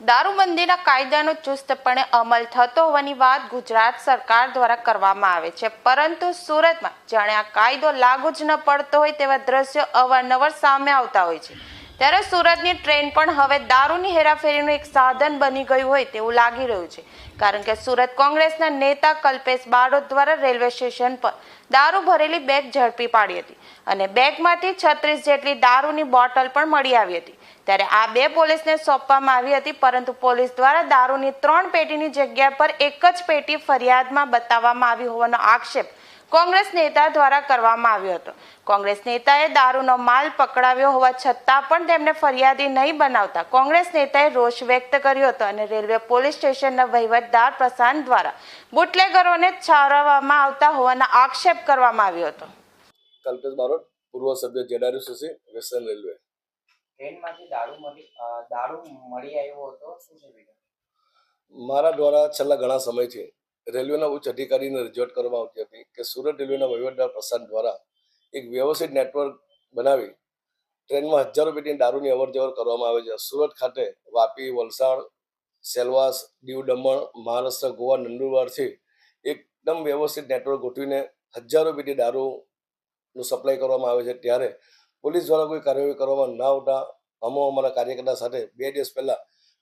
દારૂબંધીના કાયદાનો ચુસ્તપણે અમલ થતો હોવાની વાત ગુજરાત સરકાર દ્વારા કરવામાં આવે છે. પરંતુ સુરતમાં જાણે આ કાયદો લાગુ જ ન પડતો હોય તેવા દ્રશ્યો અવારનવાર સામે આવતા હોય છે. ત્યારે સુરતની ટ્રેન પણ હવે દારૂની હેરાફેરીનું એક સાધન બની ગયું હોય તેવું લાગી રહ્યું છે. કારણ કે સુરત કોંગ્રેસના નેતા કલ્પેશ બારોટ દ્વારા રેલવે સ્ટેશન પર દારૂ ભરેલી બેગ ઝડપી પાડી હતી અને બેગમાંથી છત્રીસ જેટલી દારૂની બોટલ પણ મળી આવી હતી. ત્યારે આ બે પોલીસને સોંપવામાં આવી હતી, પરંતુ પોલીસ દ્વારા દારૂની ત્રણ પેટીની જગ્યા પર એક જ પેટી ફરિયાદમાં બતાવવામાં આવી હોવાનો આક્ષેપ કોંગ્રેસ નેતા દ્વારા કરવામાં આવ્યો હતો. કોંગ્રેસ નેતાએ દારૂનો માલ પકડાવ્યો હોવા છતાં પણ તેમને ફરિયાદી નહીં બનાવતા કોંગ્રેસ નેતાએ રોષ વ્યક્ત કર્યો હતો અને રેલવે પોલીસ સ્ટેશનના વહીવટદાર પ્રશાંત દ્વારા બુટલેગરોને છાવરવામાં આવતા હોવાના આક્ષેપ કરવામાં આવ્યો હતો. કલ્પેશ બારોટ પૂર્વ સભ્ય જેડારુસી વેસ્ટર્ન રેલવે. ટ્રેનમાંથી દારૂ મળી દારૂ મળી આવ્યો હતો. શું છે મારા દ્વારા છેલ્લા ઘણા સમયથી રેલવેના ઉચ્ચ અધિકારીને રજૂઆત કરવામાં આવતી હતી કે સુરત રેલવેના વહીવટદાર પ્રશાંત દ્વારા એક વ્યવસ્થિત નેટવર્ક બનાવી ટ્રેનમાં હજારો પેટીની દારૂની અવર જવર કરવામાં આવે છે. સુરત ખાતે વાપી, વલસાડ, સેલવાસ, દીવ દમણ, મહારાષ્ટ્ર, ગોવા, નંદુરબારથી એકદમ વ્યવસ્થિત નેટવર્ક ગોઠવીને હજારો પેટી દારૂનું સપ્લાય કરવામાં આવે છે. ત્યારે પોલીસ દ્વારા કોઈ કાર્યવાહી કરવામાં ના આવતા અમો અમારા કાર્યકર્તા સાથે બે દિવસ પહેલાં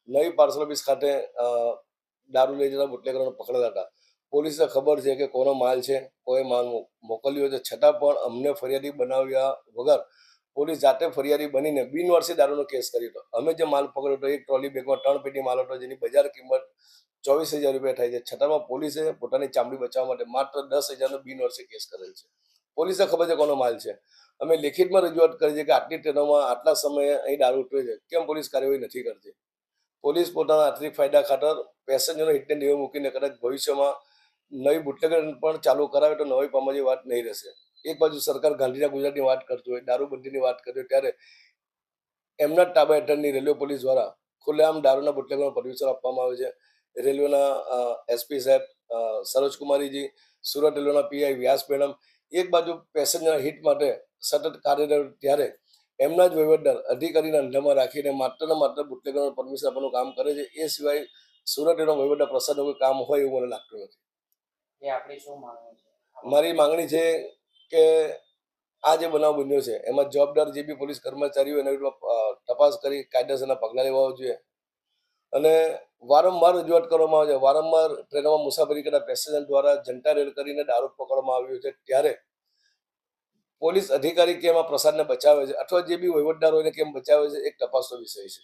નવી પાર્સલ ઓફિસ ખાતે દારૂ લઈ જતા બુટલેકરોને પકડતા હતા. પોલીસને ખબર છે કે કોનો માલ છે કોઈ માલ મોકલ્યો છે, છતાં પણ અમને ફરિયાદી બનાવ્યા વગર પોલીસ જાતે ફરિયાદી બનીને બિનવારસી દારૂનો કેસ કર્યો હતો. અમે જે માલ પકડ્યો હતો, એક ટ્રોલી બેગમાં ત્રણ પેટી માલ હતો, જેની બજાર કિંમત ચોવીસ હજાર રૂપિયા થાય છે. છતાંમાં પોલીસે પોતાની ચામડી બચાવવા માટે માત્ર દસ હજારનો બિનવારસી કેસ કરેલ છે. પોલીસને ખબર છે કોનો માલ છે. અમે લેખિતમાં રજૂઆત કરી છે કે આટલી ટ્રેનોમાં આટલા સમયે અહીં દારૂ ઉઠવે છે. કેમ પોલીસ કાર્યવાહી નથી કરતી? પોલીસ પોતાના આર્થિક ફાયદા ખાતર પેસેન્જરનો હિતને નેવું મૂકીને કદાચ ભવિષ્યમાં નવી બુટલેગર પણ ચાલુ કરાવે તો નવી પામા જેવી વાત નહીં રહેશે. એક બાજુ સરકાર ગાંધીના ગુજરાતની વાત કરતી હોય, દારૂબંધીની વાત કરતી હોય, ત્યારે એમના તાબા હેઠળની રેલવે પોલીસ દ્વારા ખુલ્લેઆમ દારૂના બુટલેગરને પરમિશન આપવામાં આવે છે. રેલવેના એસપી સાહેબ સરોજકુમારીજી, સુરત રેલવેના પીઆઈ વ્યાસ મેડમ, એક બાજુ પેસેન્જરના હિટ માટે સતત કાર્યરત ત્યારે એમના જ વહીવટદાર અધિકારીના અંધામાં રાખીને માત્ર ને માત્ર બુટલેગરોને પરમિશન આપવાનું કામ કરે છે. એ સિવાય સુરત એનો વહીવટદાર પ્રસાદનો કોઈ કામ હોય એવું મને લાગતું નથી. મારી માંગણી છે કે આ જે બનાવ બન્યો છે એમાં જવાબદાર જે બી પોલીસ કર્મચારીઓ એના વિરુદ્ધ તપાસ કરી કાયદેસરના પગલાં લેવા જોઈએ. અને વારંવાર રજૂઆત કરવામાં આવે છે. વારંવાર ટ્રેનોમાં મુસાફરી કરતા પેસેન્જર દ્વારા જનતા રેડ કરીને દારૂ પકડવામાં આવ્યો છે. ત્યારે પોલીસ અધિકારી કેમ આ પ્રસાદને બચાવે છે? અથવા જે બી વહીવટદાર હોય એને કેમ બચાવે છે? એક તપાસનો વિષય છે.